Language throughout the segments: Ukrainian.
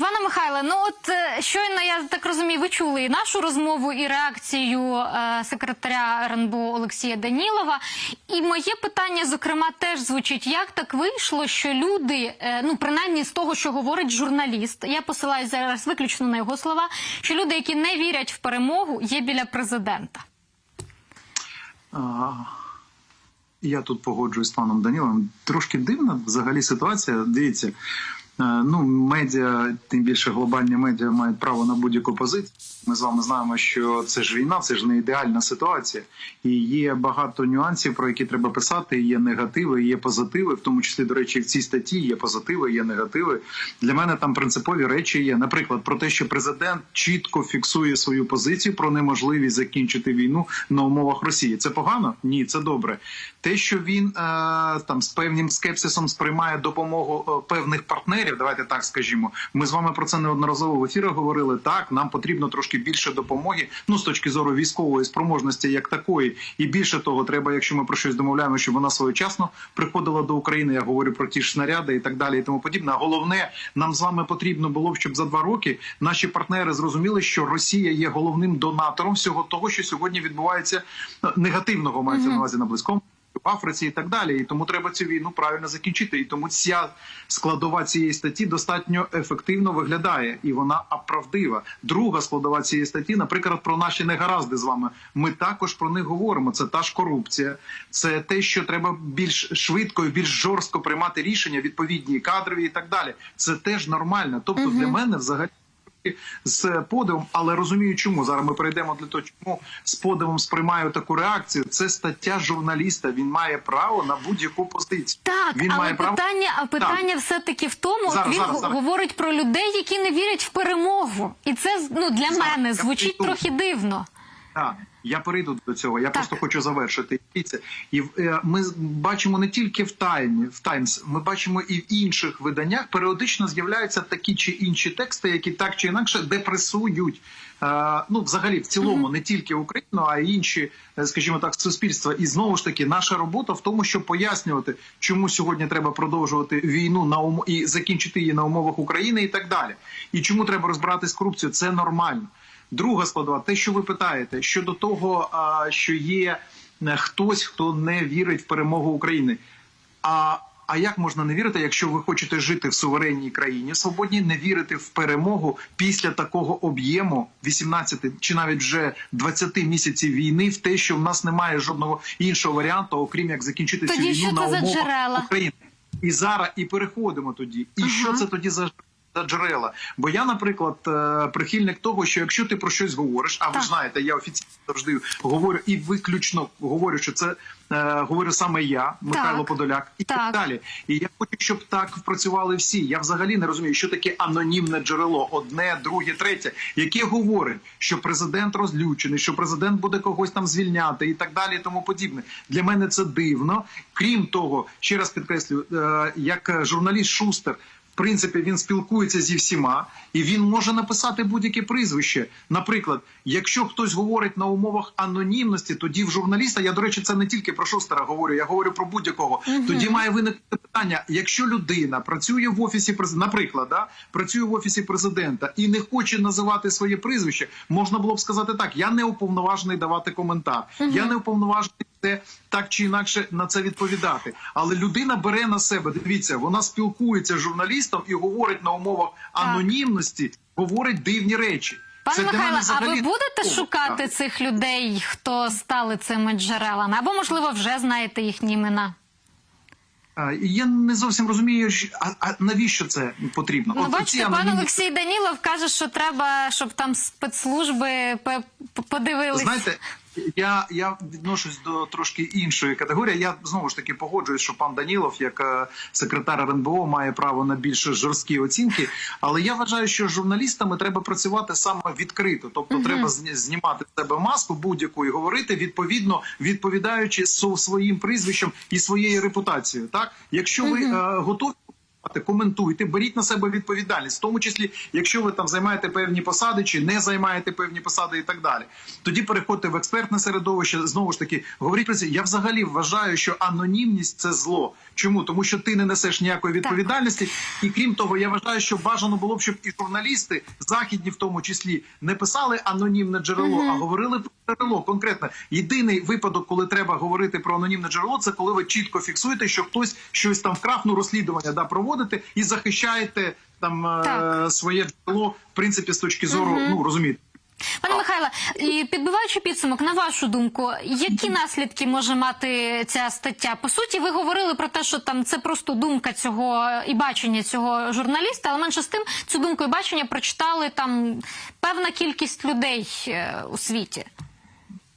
Пане Михайле, ну от е, щойно я так розумію, ви чули і нашу розмову, і реакцію е, секретаря РНБО Олексія Данілова. І моє питання, зокрема, теж звучить: як так вийшло, що люди, е, ну принаймні з того, що говорить журналіст, я посилаюсь зараз виключно на його слова, що люди, які не вірять в перемогу, є біля президента. А, Я тут погоджуюсь з паном Данілом. Трошки дивна взагалі ситуація. Дивіться, ну медіа, тим більше глобальні медіа мають право на будь-яку позицію. Ми з вами знаємо, що це ж війна, це ж не ідеальна ситуація, і є багато нюансів, про які треба писати. Є негативи, є позитиви, в тому числі, до речі, в цій статті є позитиви, є негативи. Для мене там принципові речі є. Наприклад, про те, що президент чітко фіксує свою позицію про неможливість закінчити війну на умовах Росії. Це погано? Ні, це добре. Те, що він е, там з певним скепсисом сприймає допомогу е, певних партнерів, давайте так скажімо. Ми з вами про це неодноразово в ефірах говорили. Так, нам потрібно трошки більше допомоги. Ну з точки зору військової спроможності, як такої, і більше того, треба, якщо ми про щось домовляємо, щоб вона своєчасно приходила до України. Я говорю про ті ж снаряди і так далі, і тому подібне. А головне, нам з вами потрібно було б, щоб за два роки наші партнери зрозуміли, що Росія є головним донатором всього того, що сьогодні відбувається е, негативного мається на увазі на близькому. Африці і так далі, і тому треба цю війну правильно закінчити. І тому ця складова цієї статті достатньо ефективно виглядає, і вона правдива. Друга складова цієї статті, наприклад, про наші негаразди з вами. Ми також про них говоримо. Це та ж корупція, це те, що треба більш швидко і більш жорстко приймати рішення, відповідні кадрові і так далі. Це теж нормально. Тобто, для мене взагалі з подивом, але розумію, чому зараз ми перейдемо для того, чому з подивом сприймаю таку реакцію. Це стаття журналіста. Він має право на будь-яку позицію. Так, він але має право. питання, а питання все таки в тому, Зараз, він зараз, го- зараз. говорить про людей, які не вірять в перемогу, і це ну для Зараз, мене звучить трохи дивно. Так, я перейду до цього. Я Так. просто хочу завершити І е, ми бачимо не тільки в Таймі, в Таймс, ми бачимо і в інших виданнях. Періодично з'являються такі чи інші тексти, які так чи інакше депресують. Е, ну, взагалі, в цілому, не тільки Україну, а й інші, е, скажімо так, суспільства. І знову ж таки, наша робота в тому, щоб пояснювати, чому сьогодні треба продовжувати війну на ум... і закінчити її на умовах України і так далі. І чому треба розбиратись з корупцією, це нормально. Друга складова, те, що ви питаєте, щодо того, що є е, хтось, хто не вірить в перемогу України. А, а як можна не вірити, якщо ви хочете жити в суверенній країні, свободній, не вірити в перемогу після такого об'єму 18 чи навіть вже 20 місяців війни, в те, що в нас немає жодного іншого варіанту, окрім як закінчити Тоді цю війну на умовах? України. І зараз і переходимо тоді. І що це тоді за за джерела? Бо я, наприклад, е, прихильник того, що якщо ти про щось говориш, а ви ж знаєте, я офіційно завжди говорю і виключно говорю, що це е, говорю саме я, Михайло Так. Подоляк, і так. Так. далі. І я хочу, щоб так працювали всі. Я взагалі не розумію, що таке анонімне джерело, одне, друге, третє, яке говорить, що президент розлючений, що президент буде когось там звільняти і так далі, і тому подібне. Для мене це дивно. Крім того, ще раз підкреслю, е, як журналіст Шустер. Принципі, він спілкується зі всіма, і він може написати будь-яке прізвище. Наприклад, якщо хтось говорить на умовах анонімності, тоді в журналіста я до речі, це не тільки про Шустера говорю, я говорю про будь-якого. Тоді має виникнути питання: якщо людина працює в офісі президента, наприклад, да, працює в офісі президента і не хоче називати своє прізвище, можна було б сказати так: я не уповноважений давати коментар, я не уповноважений це так чи інакше на це відповідати. Але людина бере на себе. Дивіться, вона спілкується з журналістом і говорить на умовах анонімності, говорить дивні речі. Пане Михайло, а ви будете такого. шукати Так. цих людей, хто стали цими джерелами? Або, можливо, вже знаєте їхні імена? Я не зовсім розумію, а, а навіщо це потрібно? Ну, От бачите, пан анонімні- Олексій Данілов каже, що треба, щоб там спецслужби по- по- подивились. Знаєте, я, я відношусь до трошки іншої категорії. Я знову ж таки погоджуюсь, що пан Данілов, як е, секретар РНБО, має право на більш жорсткі оцінки. Але я вважаю, що з журналістами треба працювати саме відкрито. Тобто, треба зні- знімати з себе маску будь-яку і говорити відповідно, відповідаючи своїм прізвищем і своєю репутацією. Так, якщо ви е, готові. Коментуйте, беріть на себе відповідальність, в тому числі, якщо ви там займаєте певні посади чи не займаєте певні посади і так далі. Тоді переходьте в експертне середовище. Знову ж таки, говоріть про це. Я взагалі вважаю, що анонімність це зло. Чому? Тому що ти не несеш ніякої відповідальності, і крім того, я вважаю, що бажано було б, щоб і журналісти західні, в тому числі, не писали анонімне джерело, а говорили про джерело. Конкретно єдиний випадок, коли треба говорити про анонімне джерело, це коли ви чітко фіксуєте, що хтось щось там вкрав, ну розслідування да проводите і захищаєте там е, Так. своє джерело, в принципі, з точки зору, ну розумієте. Пане Михайле, і підбиваючи підсумок, на вашу думку, які наслідки може мати ця стаття? По суті, ви говорили про те, що там це просто думка цього і бачення цього журналіста, але менше з тим цю думку і бачення прочитали там певна кількість людей е, у світі.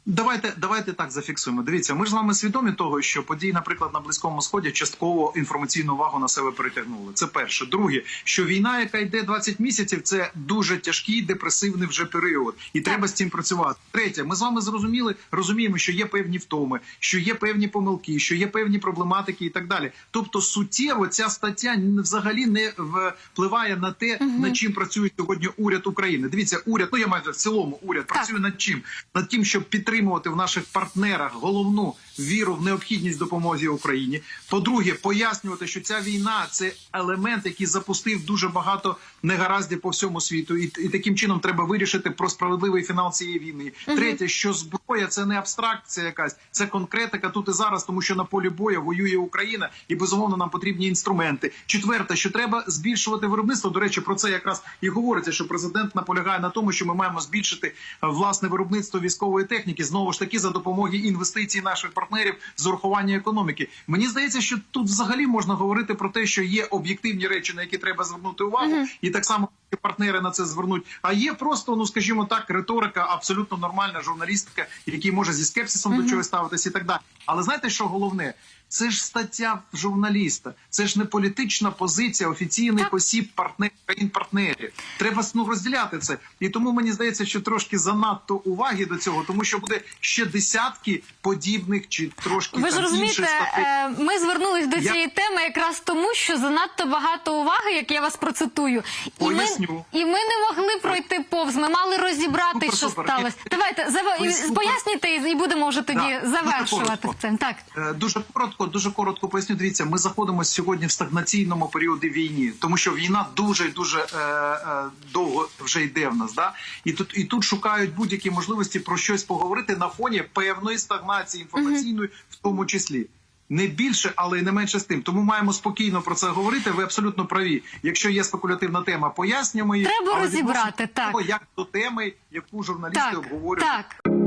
Давайте давайте так зафіксуємо. Дивіться, ми ж з вами свідомі того, що події, наприклад, на близькому сході частково інформаційну увагу на себе перетягнули. Це перше. Друге, що війна, яка йде 20 місяців, це дуже тяжкий депресивний вже період, і треба з цим працювати. Третє, ми з вами зрозуміли, розуміємо, що є певні втоми, що є певні помилки, що є певні проблематики і так далі. Тобто, суттєво ця стаття взагалі не впливає на те, над чим працює сьогодні уряд України. Дивіться, уряд, ну я маю в цілому уряд Так. працює над чим? Над тим, щоб підтримувати в наших партнерах головну віру в необхідність допомоги Україні. По-друге, пояснювати, що ця війна це елемент, який запустив дуже багато негараздів по всьому світу, і, і таким чином треба вирішити про справедливий фінал цієї війни. Третє, що зброя це не абстракція, якась це конкретика тут і зараз, тому що на полі бою воює Україна, і безумовно нам потрібні інструменти. Четверте, що треба збільшувати виробництво. До речі, про це якраз і говориться, що президент наполягає на тому, що ми маємо збільшити е, власне виробництво військової техніки знову ж таки за допомоги інвестицій наших партнерів з урахування економіки. Мені здається, що тут взагалі можна говорити про те, що є об'єктивні речі, на які треба звернути увагу, і так само партнери на це звернуть. А є просто, ну скажімо так, риторика, абсолютно нормальна журналістика, який може зі скепсисом до чогось ставитись і так далі. Але знаєте, що головне? Це ж стаття журналіста, це ж не політична позиція, офіційний посіб партнер країн партнерів. Треба ну, розділяти це. І тому мені здається, що трошки занадто уваги до цього, тому що буде ще десятки подібних чи трошки Ви ж розумієте, е, ми звернулись до Я- цієї теми якраз тому, що занадто багато уваги, як я вас процитую, і ми, Поясню. і ми не могли пройти повз. Ми мали розібрати, Супер, що супер. сталося. Давайте зава... Ви супер. пояснюйте і і будемо вже тоді Да, завершувати коротко. це. Так. Е, Дуже коротко, дуже коротко поясню. Дивіться, ми знаходимося сьогодні в стагнаційному періоді війни, тому що війна дуже і дуже е, е, довго вже йде в нас. Да? І тут і тут шукають будь-які можливості про щось поговорити на фоні певної стагнації інформаційної, в тому числі. Не більше, але й не менше з тим. Тому маємо спокійно про це говорити. Ви абсолютно праві. Якщо є спекулятивна тема, пояснюємо її. Треба розібрати, так. того, як до теми, яку журналісти Так, обговорюють. так.